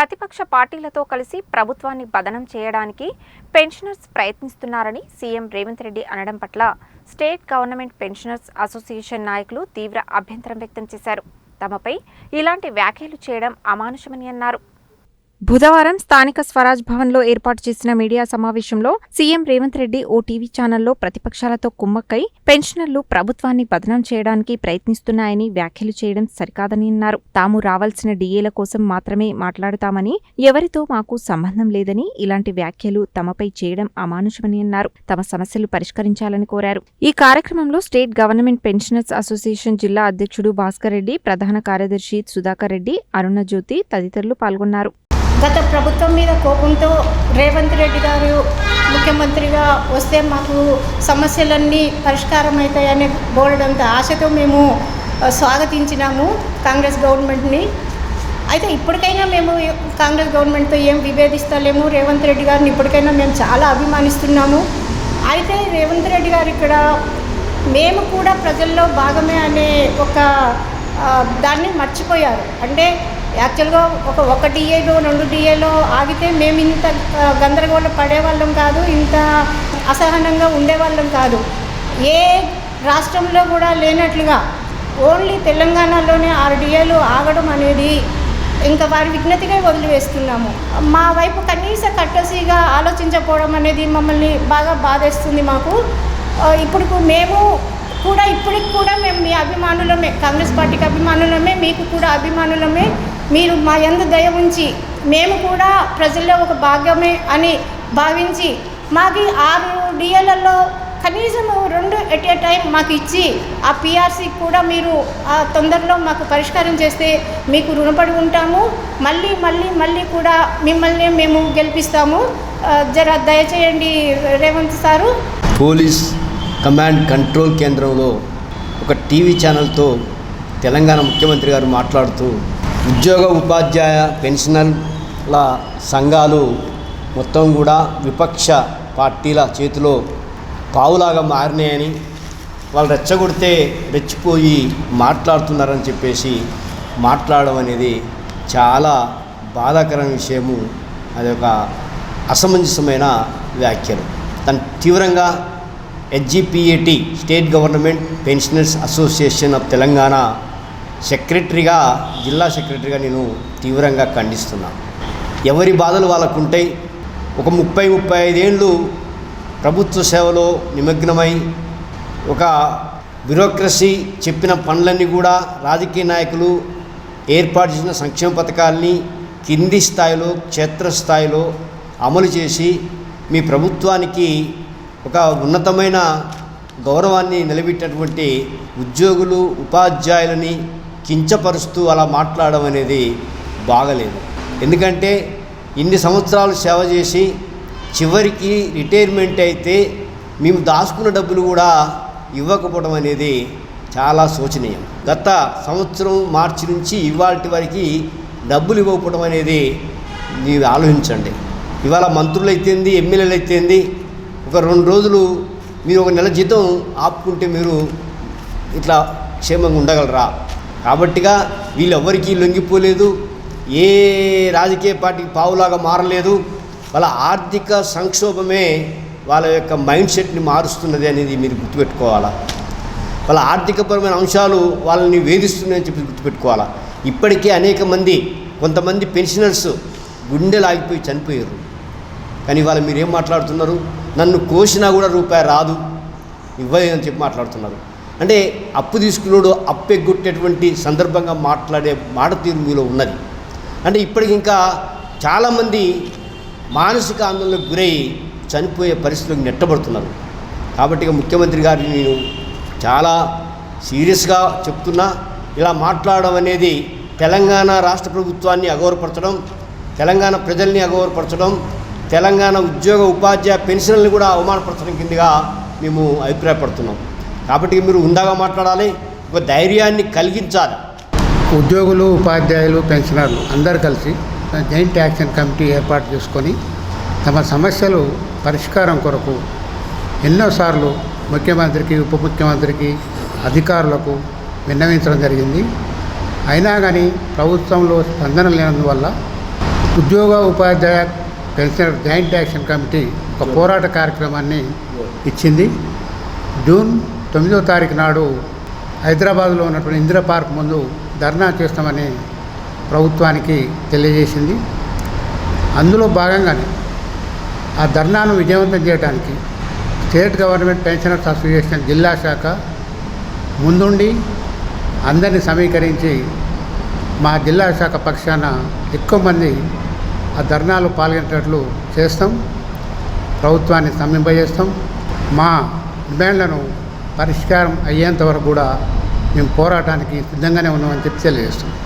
ప్రతిపక్ష పార్టీలతో కలిసి ప్రభుత్వాన్ని బదనం చేయడానికి పెన్షనర్స్ ప్రయత్నిస్తున్నారని సీఎం రేవంత్ రెడ్డి అనడం పట్ల స్టేట్ గవర్నమెంట్ పెన్షనర్స్ అసోసియేషన్ నాయకులు తీవ్ర అభ్యంతరం వ్యక్తం చేశారు. తమపై ఇలాంటి వ్యాఖ్యలు చేయడం అమానుషమని అన్నారు. బుధవారం స్థానిక స్వరాజ్ భవన్లో ఏర్పాటు చేసిన మీడియా సమావేశంలో సీఎం రేవంత్ రెడ్డి ఓ టీవీ ఛానల్లో ప్రతిపక్షాలతో కుమ్మక్కై పెన్షనర్లు ప్రభుత్వాన్ని బదనాం చేయడానికి ప్రయత్నిస్తున్నాయని వ్యాఖ్యలు చేయడం సరికాదని అన్నారు. తాము రావాల్సిన డీఏల కోసం మాత్రమే మాట్లాడుతామని ఎవరితో మాకు సంబంధం లేదని ఇలాంటి వ్యాఖ్యలు తమపై చేయడం అమానుషమని అన్నారు. తమ సమస్యలు పరిష్కరించాలని కోరారు. ఈ కార్యక్రమంలో స్టేట్ గవర్నమెంట్ పెన్షనర్స్ అసోసియేషన్ జిల్లా అధ్యక్షుడు భాస్కర్ రెడ్డి ప్రధాన కార్యదర్శి సుధాకర్ రెడ్డి అరుణజ్యోతి తదితరులు పాల్గొన్నారు. గత ప్రభుత్వం మీద కోపంతో రేవంత్ రెడ్డి గారు ముఖ్యమంత్రిగా వస్తే మాకు సమస్యలన్నీ పరిష్కారం అవుతాయనే బోలెడంత ఆశతో మేము స్వాగతించినాము కాంగ్రెస్ గవర్నమెంట్ని. అయితే ఇప్పటికైనా మేము కాంగ్రెస్ గవర్నమెంట్తో ఏం విభేదిస్తలేము. రేవంత్ రెడ్డి గారిని ఇప్పటికైనా మేము చాలా అభిమానిస్తున్నాము. అయితే రేవంత్ రెడ్డి గారు ఇక్కడ మేము కూడా ప్రజల్లో భాగమే అనే ఒక దాన్ని మర్చిపోయారు. అంటే యాక్చువల్గా ఒక ఒక డిఏలో రెండు డిఏలో ఆగితే మేము ఇంత గందరగోళ పడేవాళ్ళం కాదు ఇంత అసహనంగా ఉండేవాళ్ళం కాదు. ఏ రాష్ట్రంలో కూడా లేనట్లుగా ఓన్లీ తెలంగాణలోనే ఆరు డిఏలు ఆగడం అనేది ఇంకా వారి విజ్ఞతగా వదిలివేస్తున్నాము. మా వైపు కనీస కట్టసిగా ఆలోచించకపోవడం అనేది మమ్మల్ని బాగా బాధేస్తుంది మాకు. ఇప్పుడు మేము కూడా ఇప్పటికి కూడా మేము మీ అభిమానులమే కాంగ్రెస్ పార్టీకి అభిమానులమే మీకు కూడా అభిమానులమే. మీరు మా ఎందు దయ ఉంచి మేము కూడా ప్రజల్లో ఒక భాగమే అని భావించి మాకు ఆరు డిఎలలో కనీసం రెండు ఎట్ ఏ టైం మాకు ఇచ్చి ఆ పిఆర్సీ కూడా మీరు ఆ తొందరలో మాకు పరిష్కారం చేస్తే మీకు రుణపడి ఉంటాము. మళ్ళీ మళ్ళీ మళ్ళీ కూడా మిమ్మల్ని మేము గెలిపిస్తాము. జర దయచేయండి Revanth sir. Police command control కేంద్రంలో ఒక టీవీ ఛానల్తో తెలంగాణ ముఖ్యమంత్రి గారు మాట్లాడుతూ ఉద్యోగ ఉపాధ్యాయ పెన్షనర్ల సంఘాలు మొత్తం కూడా విపక్ష పార్టీల చేతిలో పావులాగా మారినాయని వాళ్ళు రెచ్చగొడితే రెచ్చిపోయి మాట్లాడుతున్నారని చెప్పేసి మాట్లాడడం అనేది చాలా బాధాకరమైన విషయము. అది ఒక అసమంజసమైన వ్యాఖ్యలు. తను తీవ్రంగా హెచ్జిపిఏటి state government pensioners association of Telangana సెక్రటరీగా జిల్లా సెక్రటరీగా నేను తీవ్రంగా ఖండిస్తున్నాను ఎవరి బాధలు వాళ్ళకు ఉంటాయి ఒక ముప్పై ముప్పై ఐదేళ్ళు ప్రభుత్వ సేవలో నిమగ్నమై ఒక బ్యూరోక్రసీ చెప్పిన పనులన్నీ కూడా రాజకీయ నాయకులు ఏర్పాటు చేసిన సంక్షేమ పథకాల్ని కింది స్థాయిలో క్షేత్రస్థాయిలో అమలు చేసి మీ ప్రభుత్వానికి ఒక ఉన్నతమైన గౌరవాన్ని నిలబెట్టినటువంటి ఉద్యోగులు ఉపాధ్యాయులని కించపరుస్తూ అలా మాట్లాడడం అనేది బాగలేదు. ఎందుకంటే ఇన్ని సంవత్సరాలు సేవ చేసి చివరికి రిటైర్మెంట్ అయితే మేము దాచుకున్న డబ్బులు కూడా ఇవ్వకపోవడం అనేది చాలా శోచనీయం. గత సంవత్సరం మార్చి నుంచి ఇవాళ వరకు డబ్బులు ఇవ్వకపోవడం అనేది మీరు ఆలోచించండి. ఇవాళ మంత్రులు అయితేంది ఎమ్మెల్యేలు అయితేంది ఒక రెండు రోజులు మీరు ఒక నెల జీతం ఆపుకుంటే మీరు ఇట్లా క్షేమంగా ఉండగలరా? కాబట్టిగా వీళ్ళెవ్వరికీ లొంగిపోలేదు ఏ రాజకీయ పార్టీకి పావులాగా మారలేదు. వాళ్ళ ఆర్థిక సంక్షోభమే వాళ్ళ యొక్క మైండ్ సెట్ని మారుస్తున్నది అనేది మీరు గుర్తుపెట్టుకోవాలా? వాళ్ళ ఆర్థికపరమైన అంశాలు వాళ్ళని వేధిస్తున్నాయని చెప్పి గుర్తుపెట్టుకోవాలా? ఇప్పటికే అనేక మంది కొంతమంది పెన్షనర్స్ గుండెలు ఆగిపోయి చనిపోయారు. కానీ వాళ్ళు మీరు ఏం మాట్లాడుతున్నారు? నన్ను కోసినా కూడా రూపాయి రాదు. ఇవ్వలేదని చెప్పి మాట్లాడుతున్నారు. అంటే అప్పు తీసుకున్నాడు అప్పు ఎగ్గొట్టేటువంటి సందర్భంగా మాట్లాడే మాట తీరు మీలో ఉన్నది. అంటే ఇప్పటికి ఇంకా చాలామంది మానసిక ఆందోళనకు గురై చనిపోయే పరిస్థితులకు నెట్టబడుతున్నారు. కాబట్టి ముఖ్యమంత్రి గారిని నేను చాలా సీరియస్గా చెప్తున్నా ఇలా మాట్లాడడం అనేది తెలంగాణ రాష్ట్ర ప్రభుత్వాన్ని అగౌరవపరచడం తెలంగాణ ప్రజల్ని అగౌరవపరచడం తెలంగాణ ఉద్యోగ ఉపాధ్యాయ పెన్షన్లను కూడా అవమానపరచడం కిందగా మేము అభిప్రాయపడుతున్నాం. కాబట్టి మీరు ఉందాగా మాట్లాడాలి ఒక ధైర్యాన్ని కలిగించాలి. ఉద్యోగులు ఉపాధ్యాయులు పెన్షనర్లు అందరు కలిసి జాయింట్ యాక్షన్ కమిటీ ఏర్పాటు చేసుకొని తమ సమస్యలు పరిష్కారం కొరకు ఎన్నోసార్లు ముఖ్యమంత్రికి ఉప ముఖ్యమంత్రికి అధికారులకు విన్నవించడం జరిగింది. అయినా కానీ ప్రభుత్వంలో స్పందన లేనందువల్ల ఉద్యోగ ఉపాధ్యాయ పెన్షనర్ జాయింట్ యాక్షన్ కమిటీ ఒక పోరాట కార్యక్రమాన్ని ఇచ్చింది. జూన్ తొమ్మిదో తారీఖు నాడు హైదరాబాద్లో ఉన్నటువంటి ఇందిరా పార్క్ ముందు ధర్నా చేస్తామని ప్రభుత్వానికి తెలియజేసింది. అందులో భాగంగానే ఆ ధర్నాను విజయవంతం చేయడానికి స్టేట్ గవర్నమెంట్ పెన్షనర్స్ అసోసియేషన్ జిల్లా శాఖ ముందుండి అందరిని సమీకరించి మా జిల్లా శాఖ పక్షాన ఎక్కువ మంది ఆ ధర్నాలు పాల్గొనేటట్లు చేస్తాం. ప్రభుత్వాన్ని స్తంభింపజేస్తాం. మా డిమాండ్లను పరిష్కారం అయ్యేంత వరకు కూడా మేము పోరాటానికి సిద్ధంగానే ఉన్నామని చెప్పి తెలియజేస్తున్నాం.